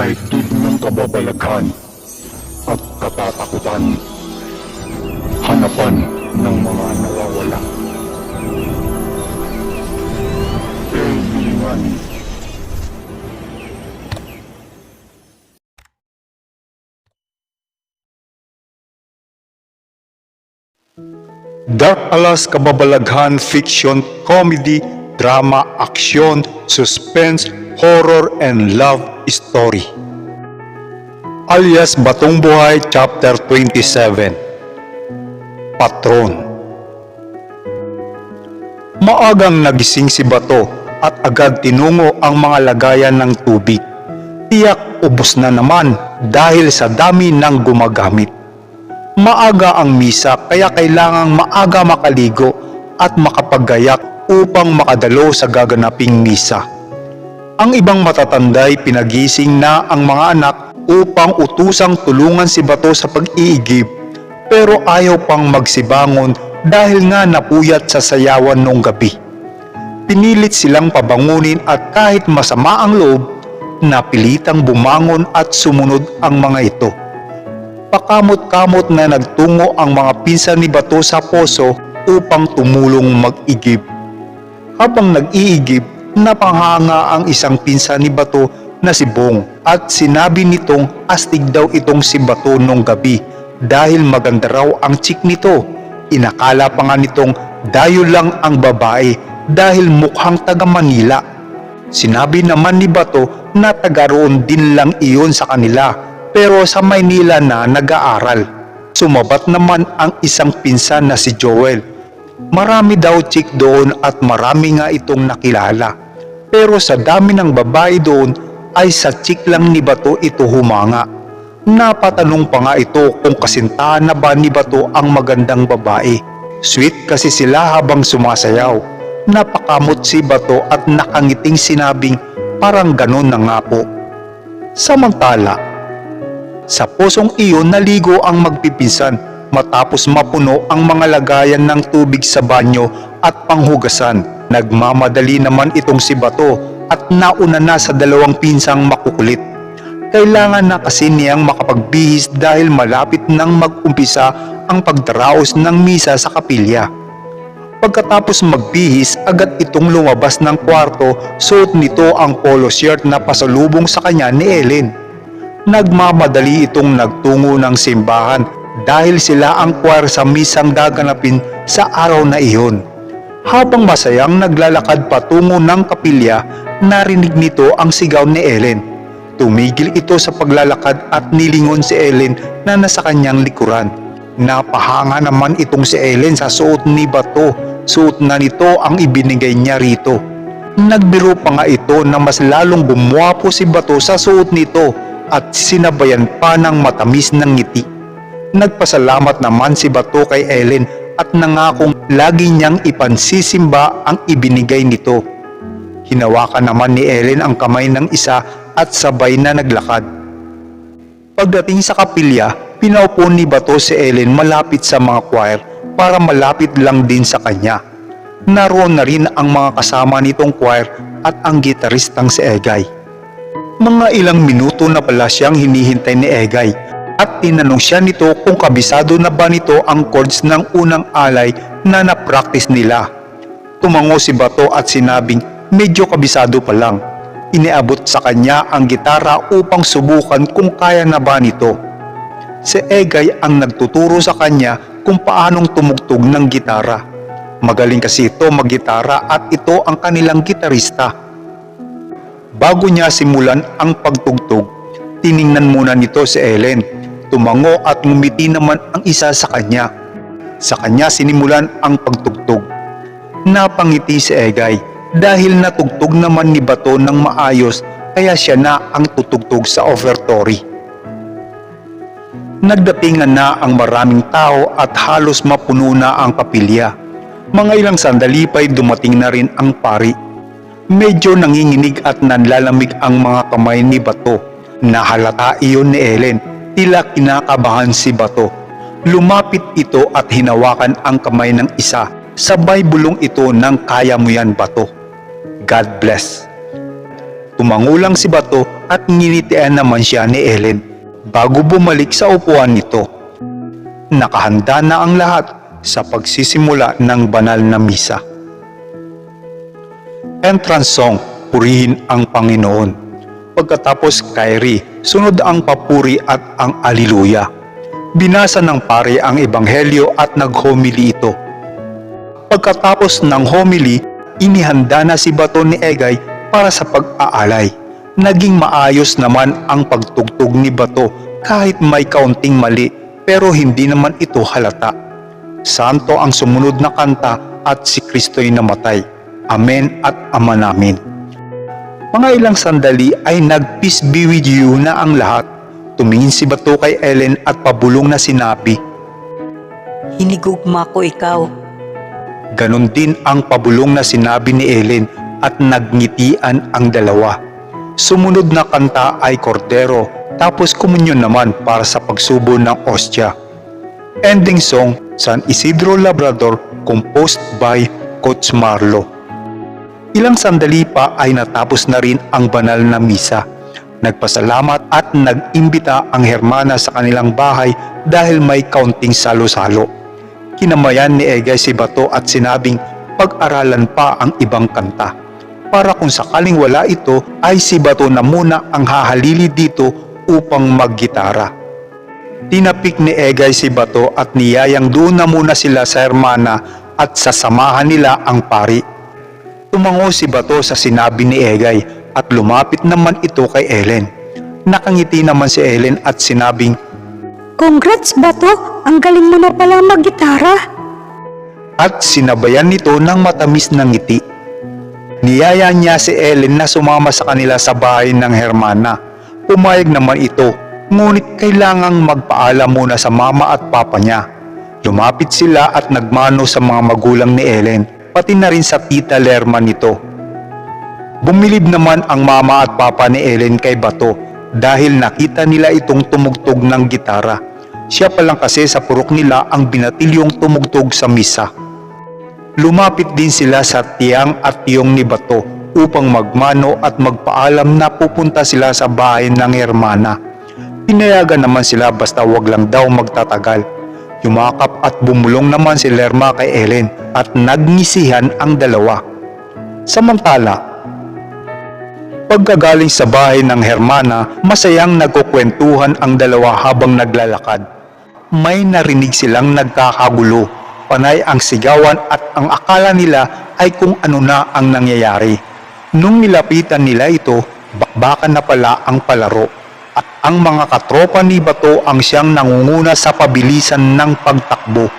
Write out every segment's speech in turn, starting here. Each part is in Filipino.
daigdig ng kababalaghan at katatakutan. Hanapan ng mga nawawala. Kaibigan. Dark Alas Kababalaghan Fiction Comedy Drama Aksyon Suspense Horror and Love Story alias Batong Buhay Chapter 27 Patron Maagang nagising si Bato at agad tinungo ang mga lagayan ng tubig. Tiyak ubos na naman dahil sa dami ng gumagamit. Maaga ang misa kaya kailangang maaga makaligo at makapaggayak upang makadalo sa gaganaping misa. Ang ibang matatanday pinagising na ang mga anak upang utusang tulungan si Bato sa pag-iigib pero ayaw pang magsibangon dahil nga napuyat sa sayawan nung gabi. Pinilit silang pabangunin at kahit masama ang loob, napilitang bumangon at sumunod ang mga ito. Pakamot-kamot na nagtungo ang mga pinsan ni Bato sa poso upang tumulong mag-igib. Habang nag-iigib, napanganga ang isang pinsan ni Bato na si Bong at sinabi nitong astig daw itong si Bato nung gabi dahil maganda raw ang chick nito. Inakala pa nga nitong dayo lang ang babae dahil mukhang taga Manila. Sinabi naman ni Bato na taga roon din lang iyon sa kanila pero sa Maynila na nag-aaral. Sumabat naman ang isang pinsan na si Joel. Marami daw chick doon at marami nga itong nakilala. Pero sa dami ng babae doon ay sa chick lang ni Bato ito humanga. Napatanong pa nga ito kung kasintahan na ba ni Bato ang magandang babae. Sweet kasi sila habang sumasayaw. Napakamot si Bato at nakangiting sinabing parang ganon na nga po. Samantala, sa pusong iyon naligo ang magpipinsan matapos mapuno ang mga lagayan ng tubig sa banyo at panghugasan. Nagmamadali naman itong si Bato at nauna na sa dalawang pinsang makukulit. Kailangan na kasi niyang makapagbihis dahil malapit nang mag-umpisa ang pagdaraos ng misa sa kapilya. Pagkatapos magbihis, agad itong lumabas ng kwarto, suot nito ang polo shirt na pasalubong sa kanya ni Ellen. Nagmamadali itong nagtungo ng simbahan dahil sila ang sa misang gaganapin sa araw na iyon. Habang masayang naglalakad patungo ng kapilya, narinig nito ang sigaw ni Ellen. Tumigil ito sa paglalakad at nilingon si Ellen na nasa kanyang likuran. Napahanga naman itong si Ellen sa suot ni Bato. Suot na nito ang ibinigay niya rito. Nagbiro pa nga ito na mas lalong bumwapo si Bato sa suot nito at sinabayan pa ng matamis ng ngiti. Nagpasalamat naman si Bato kay Ellen at nangakong lagi niyang ipansisimba ang ibinigay nito. Hinawakan naman ni Ellen ang kamay ng isa at sabay na naglakad. Pagdating sa kapilya, pinaupo ni Bato si Ellen malapit sa mga choir para malapit lang din sa kanya. Naroon na rin ang mga kasama nitong choir at ang gitaristang si Egay. Mga ilang minuto na pala siyang hinihintay ni Egay at tinanong siya nito kung kabisado na ba nito ang chords ng unang alay na na-practice nila. Tumango si Bato at sinabing medyo kabisado pa lang. Iniabot sa kanya ang gitara upang subukan kung kaya na ba nito. Si Egay ang nagtuturo sa kanya kung paanong tumugtog ng gitara. Magaling kasi ito maggitara at ito ang kanilang gitarista. Bago niya simulan ang pagtugtog, tiningnan muna nito si Ellen. Tumango at ngumiti naman ang isa sa kanya. Sa kanya sinimulan ang pagtugtog. Napangiti si Egay dahil natugtog naman ni Bato ng maayos kaya siya na ang tutugtog sa offertory. Nagdatingan na ang maraming tao at halos mapuno na ang kapilya. Mga ilang sandali pa'y dumating na rin ang pari. Medyo nanginginig at nanlalamig ang mga kamay ni Bato. Nahalata iyon ni Ellen. Tila kinakabahan si Bato. Lumapit ito at hinawakan ang kamay ng isa Sabay bulong ito ng kaya mo yan bato. God bless. Tumango lang si Bato at nginitian naman siya ni Ellen bago bumalik sa upuan nito. Nakahanda na ang lahat sa pagsisimula ng banal na misa. Entrance song, Purihin ang Panginoon. Pagkatapos kairi, sunod ang papuri at ang aliluya. Binasa ng pare ang ebanghelyo at naghomili ito. Pagkatapos ng homily, inihanda na si Bato ni Egay para sa pag-aalay. Naging maayos naman ang pagtugtog ni Bato kahit may kaunting mali pero hindi naman ito halata. Santo ang sumunod na kanta at si Kristo'y namatay. Amen at Ama namin. Mga ilang sandali ay nag-peace be with you na ang lahat. Tumingin si Bato kay Ellen at pabulong na sinabi, Hinigugma ko ikaw. Ganon din ang pabulong na sinabi ni Ellen at nagngitian ang dalawa. Sumunod na kanta ay Cordero tapos kumunyon naman para sa pagsubo ng ostya. Ending song San Isidro Labrador composed by Coach Marlo. Ilang sandali pa ay natapos na rin ang banal na misa. Nagpasalamat at nag-imbita ang Hermana sa kanilang bahay dahil may kaunting salo-salo kinamayan ni Egay si Bato at sinabing pag-aralan pa ang ibang kanta. Para kung sakaling wala ito ay si Bato na muna ang hahalili dito upang maggitara. Tinapik ni Egay si Bato at niyayang doon na muna sila sa Hermana at sasamahan nila ang pari. Tumango si Bato sa sinabi ni Egay at lumapit naman ito kay Ellen. Nakangiti naman si Ellen at sinabing Congrats, Bato! Ang galing mo na pala mag-gitara. at sinabayan nito ng matamis na ngiti. Niyaya niya si Ellen na sumama sa kanila sa bahay ng Hermana. Pumayag naman ito, ngunit kailangang magpaalam muna sa mama at papa niya. Lumapit sila at nagmano sa mga magulang ni Ellen, pati na rin sa tita Lerma nito. Bumilib naman ang mama at papa ni Ellen kay Bato dahil nakita nila itong tumugtog ng gitara. Siya pa lang kasi sa purok nila ang binatilyong tumugtog sa misa. Lumapit din sila sa tiyang at tiyong ni Bato upang magmano at magpaalam na pupunta sila sa bahay ng Hermana. Pinayagan naman sila basta wag lang daw magtatagal. Yumakap at bumulong naman si Lerma kay Ellen at nagngisihan ang dalawa. Samantala, Pagkagaling sa bahay ng Hermana, masayang nagkukwentuhan ang dalawa habang naglalakad. May narinig silang nagkakagulo, panay ang sigawan at ang akala nila ay kung ano na ang nangyayari. Nung nilapitan nila ito, bakbakan na pala ang palaro ang mga katropa ni Bato ang siyang nangunguna sa pabilisan ng pagtakbo.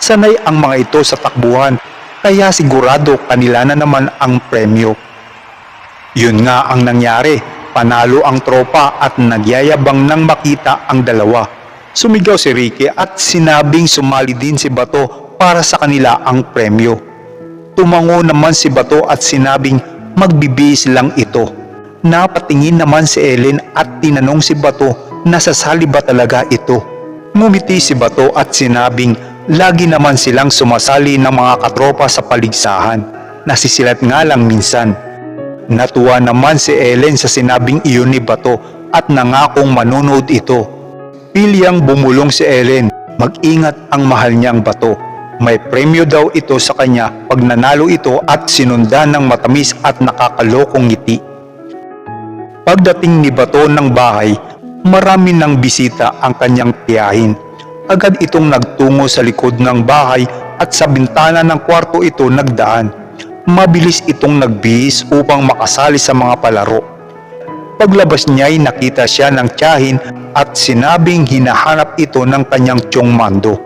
Sanay ang mga ito sa takbuhan, kaya sigurado kanila na naman ang premyo. Yun nga ang nangyari, panalo ang tropa at nagyayabang nang makita ang dalawa. Sumigaw si Ricky at sinabing sumali din si Bato para sa kanila ang premyo. Tumango naman si Bato at sinabing magbibihis lang ito. Napatingin naman si Ellen at tinanong si Bato na sasali ba talaga ito. Ngumiti si Bato at sinabing lagi naman silang sumasali ng mga katropa sa paligsahan. Nasisilat nga lang minsan. Natuwa naman si Ellen sa sinabing iyon ni Bato at nangakong manonood ito. Pilyang bumulong si Ellen, mag-ingat ang mahal niyang Bato. May premyo daw ito sa kanya pag nanalo ito at sinundan ng matamis at nakakalokong ngiti. Pagdating ni Bato ng bahay, marami ng bisita ang kanyang tiyahin. Agad itong nagtungo sa likod ng bahay at sa bintana ng kwarto ito nagdaan mabilis itong nagbihis upang makasali sa mga palaro. Paglabas niya ay nakita siya ng tiyahin at sinabing hinahanap ito ng kanyang tiyong mando.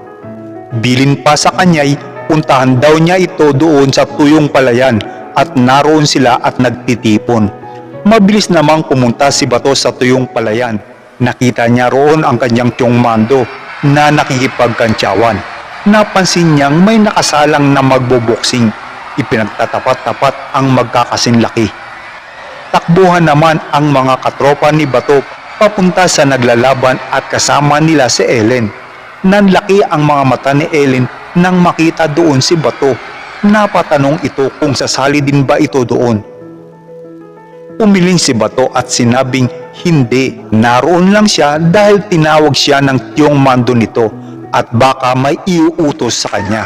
Bilin pa sa kanya'y puntahan daw niya ito doon sa tuyong palayan at naroon sila at nagtitipon. Mabilis namang pumunta si Bato sa tuyong palayan. Nakita niya roon ang kanyang tiyong mando na nakikipagkantsawan. Napansin niyang may nakasalang na magboboksing ipinagtatapat-tapat ang magkakasinlaki. Takbuhan naman ang mga katropa ni Bato papunta sa naglalaban at kasama nila si Ellen. Nanlaki ang mga mata ni Ellen nang makita doon si Bato. Napatanong ito kung sasali din ba ito doon. Umiling si Bato at sinabing hindi, naroon lang siya dahil tinawag siya ng tiyong mando nito at baka may iuutos sa kanya.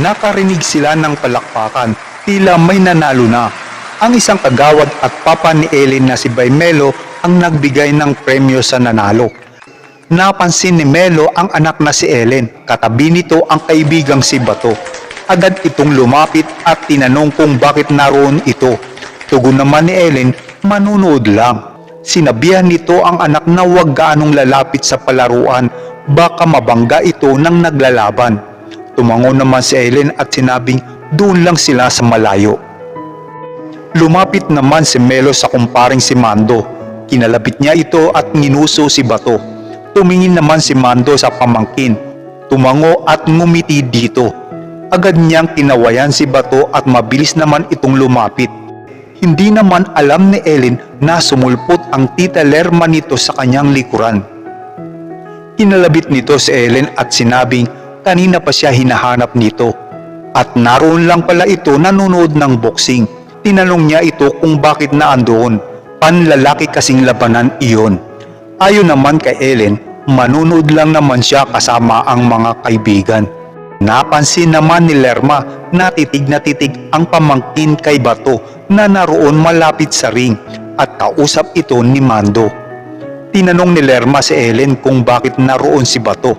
Nakarinig sila ng palakpakan, tila may nanalo na. Ang isang kagawad at papa ni Ellen na si Baymelo ang nagbigay ng premyo sa nanalo. Napansin ni Melo ang anak na si Ellen, katabi nito ang kaibigang si Bato. Agad itong lumapit at tinanong kung bakit naroon ito. Tugon naman ni Ellen, manunood lang. Sinabihan nito ang anak na huwag gaanong lalapit sa palaruan, baka mabangga ito ng naglalaban. Tumango naman si Ellen at sinabing doon lang sila sa malayo. Lumapit naman si Melo sa kumparing si Mando. Kinalapit niya ito at nginuso si Bato. Tumingin naman si Mando sa pamangkin. Tumango at ngumiti dito. Agad niyang tinawayan si Bato at mabilis naman itong lumapit. Hindi naman alam ni Ellen na sumulpot ang tita Lerma nito sa kanyang likuran. Kinalabit nito si Ellen at sinabing kanina pa siya hinahanap nito. At naroon lang pala ito nanonood ng boxing. Tinanong niya ito kung bakit naandoon. Panlalaki kasing labanan iyon. Ayon naman kay Ellen, manunood lang naman siya kasama ang mga kaibigan. Napansin naman ni Lerma na titig na titig ang pamangkin kay Bato na naroon malapit sa ring at kausap ito ni Mando. Tinanong ni Lerma si Ellen kung bakit naroon si Bato.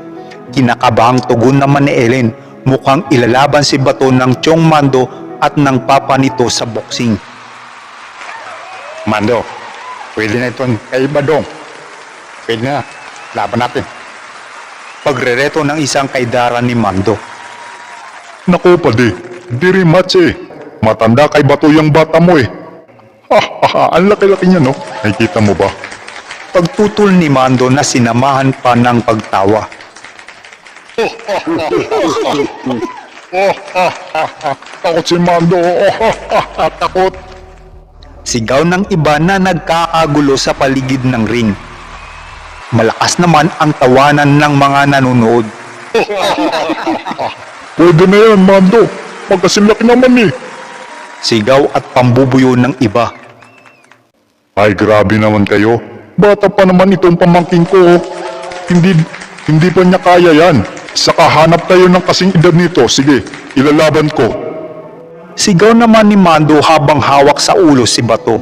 Kinakabahang tugon naman ni Ellen, mukhang ilalaban si Bato ng Chong Mando at ng papa nito sa boxing. Mando, pwede na itong kay Badong. Pwede na. Laban natin. Pagrereto ng isang kaidara ni Mando. Naku, padi. Diri match eh. Matanda kay Bato yung bata mo eh. Ha, ha, ha. Ang laki-laki niya, no? Nakikita mo ba? Pagtutol ni Mando na sinamahan pa ng pagtawa. Takot si Mando. Takot. Sigaw ng iba na nagkakagulo sa paligid ng ring. Malakas naman ang tawanan ng mga nanonood. Pwede na yan, Mando. Magkasimlaki naman eh. Sigaw at pambubuyo ng iba. Ay, grabe naman kayo. Bata pa naman itong pamangking ko. Hindi, hindi pa niya kaya yan. Saka hanap tayo ng kasing edad nito. Sige, ilalaban ko. Sigaw naman ni Mando habang hawak sa ulo si Bato.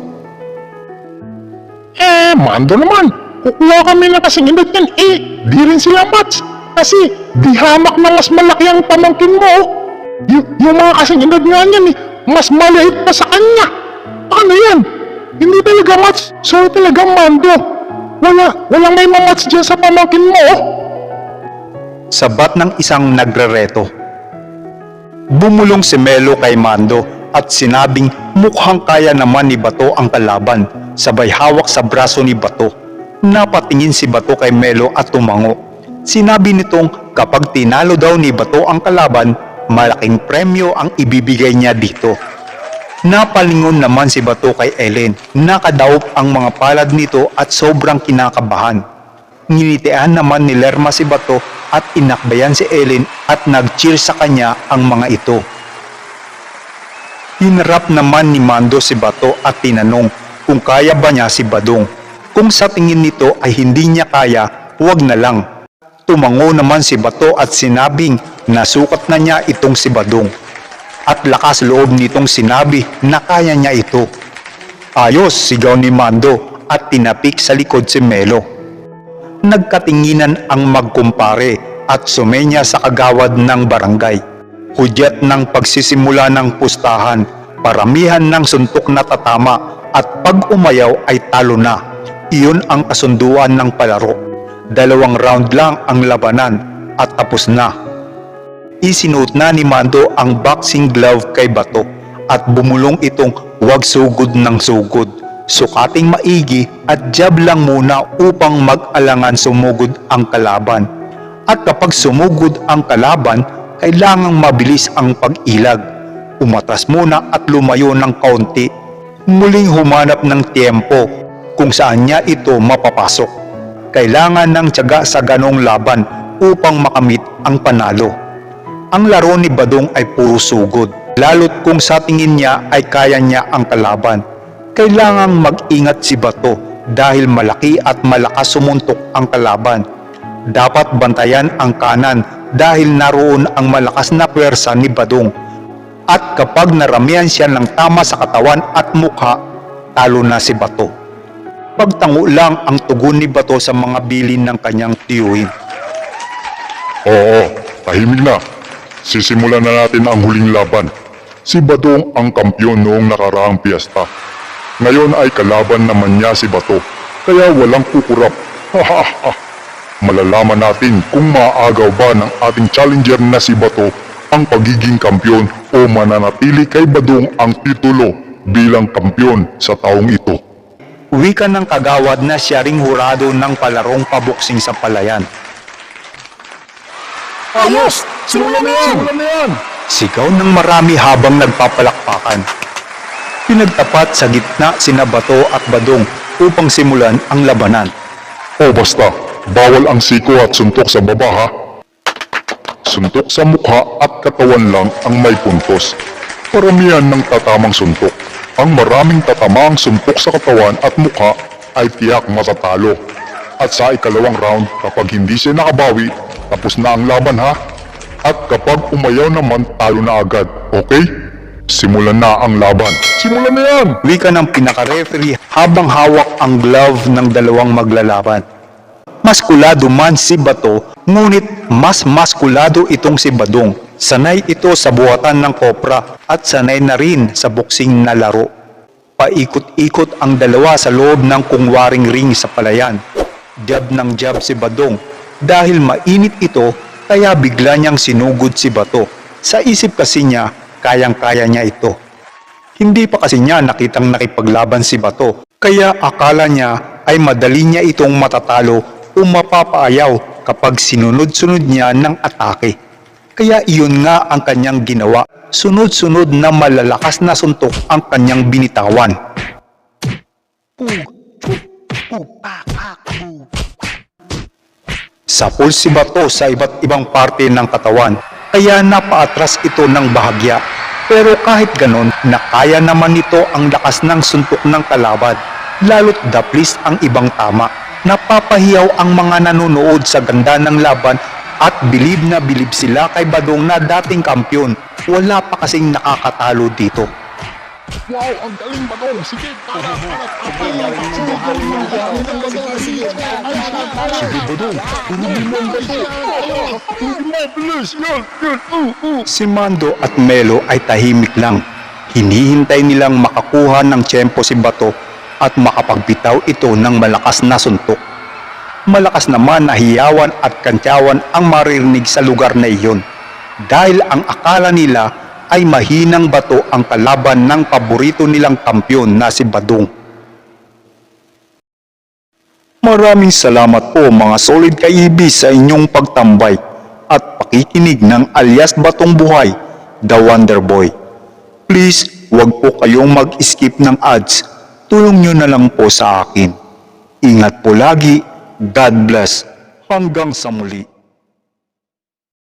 Eh, Mando naman. Kukuha kami ng kasing edad yan. Eh, di rin sila match. Kasi, di hamak na mas malaki ang pamangkin mo. Y- yung mga kasing edad nga niyan eh, mas maliit pa sa kanya. Ano yan? Hindi talaga match. Sorry talaga, Mando. Wala, walang may mamatch dyan sa pamangkin mo. Sabat ng isang nagrereto. Bumulong si Melo kay Mando at sinabing mukhang kaya naman ni Bato ang kalaban, sabay hawak sa braso ni Bato. Napatingin si Bato kay Melo at tumango. Sinabi nitong kapag tinalo daw ni Bato ang kalaban, malaking premyo ang ibibigay niya dito. Napalingon naman si Bato kay Ellen. Nakadaop ang mga palad nito at sobrang kinakabahan. Nginitian naman ni Lerma si Bato at inakbayan si Ellen at nag-cheer sa kanya ang mga ito. Hinarap naman ni Mando si Bato at tinanong kung kaya ba niya si Badong. Kung sa tingin nito ay hindi niya kaya, huwag na lang. Tumango naman si Bato at sinabing nasukat na niya itong si Badong. At lakas loob nitong sinabi na kaya niya ito. Ayos, sigaw ni Mando at tinapik sa likod si Melo. Nagkatinginan ang magkumpare at sumenya sa kagawad ng barangay. Hudyat ng pagsisimula ng pustahan, paramihan ng suntok na tatama at pag umayaw ay talo na. Iyon ang kasunduan ng palaro. Dalawang round lang ang labanan at tapos na. Isinuot na ni Mando ang boxing glove kay Bato at bumulong itong huwag sugod ng sugod. Sukating maigi at jab lang muna upang mag-alangan sumugod ang kalaban. At kapag sumugod ang kalaban, kailangang mabilis ang pag-ilag. Umatras muna at lumayo ng kaunti. Muling humanap ng tiempo kung saan niya ito mapapasok. kailangan ng tiyaga sa ganong laban upang makamit ang panalo. Ang laro ni Badong ay puro sugod, lalo't kung sa tingin niya ay kaya niya ang kalaban. Kailangang mag-ingat si Bato dahil malaki at malakas sumuntok ang kalaban. Dapat bantayan ang kanan dahil naroon ang malakas na pwersa ni Badong. At kapag naramihan siya ng tama sa katawan at mukha, talo na si Bato. Pagtango lang ang tugon ni Bato sa mga bilin ng kanyang tiyuhin. Oo, tahimik na. Sisimulan na natin ang huling laban. Si Badong ang kampyon noong nakaraang piyesta. Ngayon ay kalaban naman niya si Bato, kaya walang kukurap. Malalaman natin kung maaagaw ba ng ating challenger na si Bato ang pagiging kampyon o mananatili kay Badong ang titulo bilang kampyon sa taong ito. Wika ng kagawad na siya ring hurado ng palarong paboksing sa palayan. Ayos! Simulan na yan! Simulan na yan! Sigaw ng marami habang nagpapalakpakan. Pinagtapat sa gitna sina Bato at Badong upang simulan ang labanan. O basta, bawal ang siko at suntok sa baba ha. Suntok sa mukha at katawan lang ang may puntos. Paramihan ng tatamang suntok. Ang maraming tatamang suntok sa katawan at mukha ay tiyak matatalo. At sa ikalawang round, kapag hindi siya nakabawi, tapos na ang laban ha. At kapag umayaw naman, talo na agad. Okay? Simulan na ang laban. Simulan na yan! Wika ng pinaka-referee habang hawak ang glove ng dalawang maglalaban. Maskulado man si Bato, ngunit mas maskulado itong si Badong. Sanay ito sa buhatan ng kopra at sanay na rin sa boksing na laro. Paikot-ikot ang dalawa sa loob ng kungwaring ring sa palayan. Jab ng jab si Badong. Dahil mainit ito, kaya bigla niyang sinugod si Bato. Sa isip kasi niya, kayang-kaya niya ito. Hindi pa kasi niya nakitang nakipaglaban si Bato, kaya akala niya ay madali niya itong matatalo o mapapaayaw kapag sinunod-sunod niya ng atake. Kaya iyon nga ang kanyang ginawa, sunod-sunod na malalakas na suntok ang kanyang binitawan. Sapol si Bato sa iba't ibang parte ng katawan, kaya napaatras ito ng bahagya. Pero kahit ganon, nakaya naman nito ang lakas ng suntok ng kalaban, lalo't daplis ang ibang tama. Napapahiyaw ang mga nanonood sa ganda ng laban at bilib na bilib sila kay Badong na dating kampyon. Wala pa kasing nakakatalo dito. Wow! Ang galing ba dong? Sige! Tara! Tara! Tara! Sige! Sige? Turugin mo! Turugin mo! Yan! Uh! Uh! Si Mando at Melo ay tahimik lang. Hinihintay nilang makakuha ng tiyempo si Bato at makapagbitaw ito ng malakas na suntok. Malakas naman na hiyawan at kantyawan ang maririnig sa lugar na iyon dahil ang akala nila ay mahinang bato ang kalaban ng paborito nilang kampyon na si Badong. Maraming salamat po mga solid kaibis sa inyong pagtambay at pakikinig ng alias Batong Buhay, The Wonder Boy. Please, huwag po kayong mag-skip ng ads. Tulong nyo na lang po sa akin. Ingat po lagi. God bless. Hanggang sa muli.